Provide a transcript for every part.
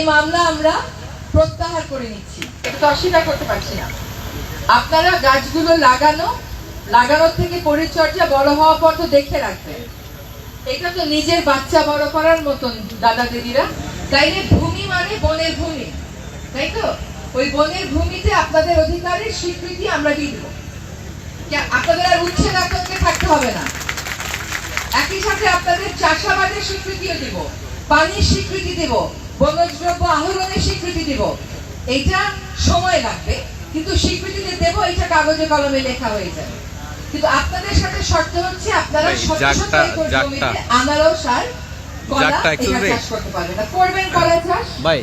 এই মামলা আমরা প্রত্যাহার করে নিচ্ছি। তো অস্বীকার করতে পারছি না। আপনারা গাছগুলো লাগানো লাগানোর থেকে পরিচর্যা বড় হওয়া পর তো দেখে রাখবেন। এটা তো নিজের বাচ্চা বড় করার মতন দাদা দিদিরা। তাইলে ভূমি মানে বনের ভূমি তাই তো? ওই বনের ভূমিতে আপনাদের অধিকারের স্বীকৃতি আমরা দিয়ে দেবো। আপনাদের আর উচ্ছেদ আতঙ্কে থাকতে হবে না। একই সাথে আপনাদের চাষাবাদের স্বীকৃতিও দিব পানির স্বীকৃতি দিব বনজদ্রব্য আহরণের স্বীকৃতি দিব। এইটা সময় লাগবে কিন্তু স্বীকৃতি যে দেবো এটা কাগজে কলমে লেখা হয়ে যাবে। কিন্তু আপনাদের সাথে শর্ত হচ্ছে আপনারা ভাই, শত শত জাগটা- একর জাগটা। জমিতে আনারস আর কলা জাগটা একটু এটা রে। চাষ করতে পারবেন না। করবেন কলা চাষ? ভাই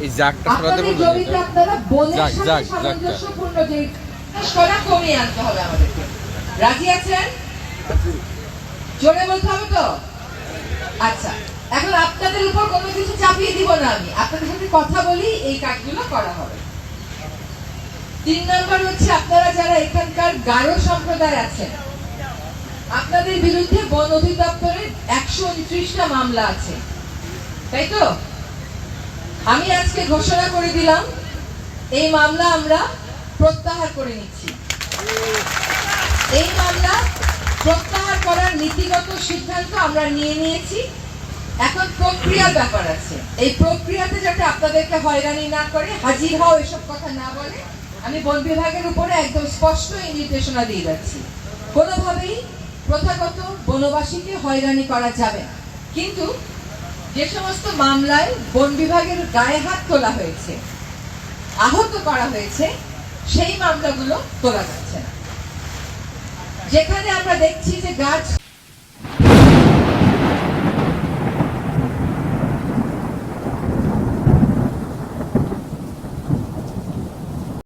এই জাগটা সরাতে বলবেন আপনারা বনের সাথে যাক, যাক, সামঞ্জস্যপূর্ণ যে কলা কমিয়ে আনতে হবে আমাদেরকে। রাজি আছেন? জোরে বলতে হবে তো? আচ্ছা। এখন আপনাদের উপর কোনো কিছু চাপিয়ে দিব না আমি। আপনাদের সাথে কথা বলি, এই কাজগুলো করা হবে। তিন নম্বর হচ্ছে আপনারা যারা এখানকার গারো সম্প্রদায় আছেন, আপনাদের বিরুদ্ধে বন অধিদপ্তরের একশো উনত্রিশটা মামলা আছে। তাই তো? আমি আজকে ঘোষণা করে দিলাম, এই মামলা আমরা প্রত্যাহার করে নিচ্ছি। এই মামলা প্রত্যাহার করার নীতিগত সিদ্ধান্ত আমরা নিয়ে নিয়েছি। এখন প্রক্রিয়ার ব্যাপার আছে। এই প্রক্রিয়াতে যাতে আপনাদেরকে হয়রানি না করে, হাজির হও, এসব কথা না বলে, আমি বন বিভাগের উপরে একদম স্পষ্ট নির্দেশনা দিয়ে যাচ্ছি। কোনোভাবেই প্রথাগত বনবাসীকে হয়রানি করা যাবে না। কিন্তু যে সমস্ত মামলায় বন বিভাগের গায়ে হাত তোলা হয়েছে, আহত করা হয়েছে, সেই মামলাগুলো তোলা যাচ্ছে না। যেখানে আমরা দেখছি যে গাছ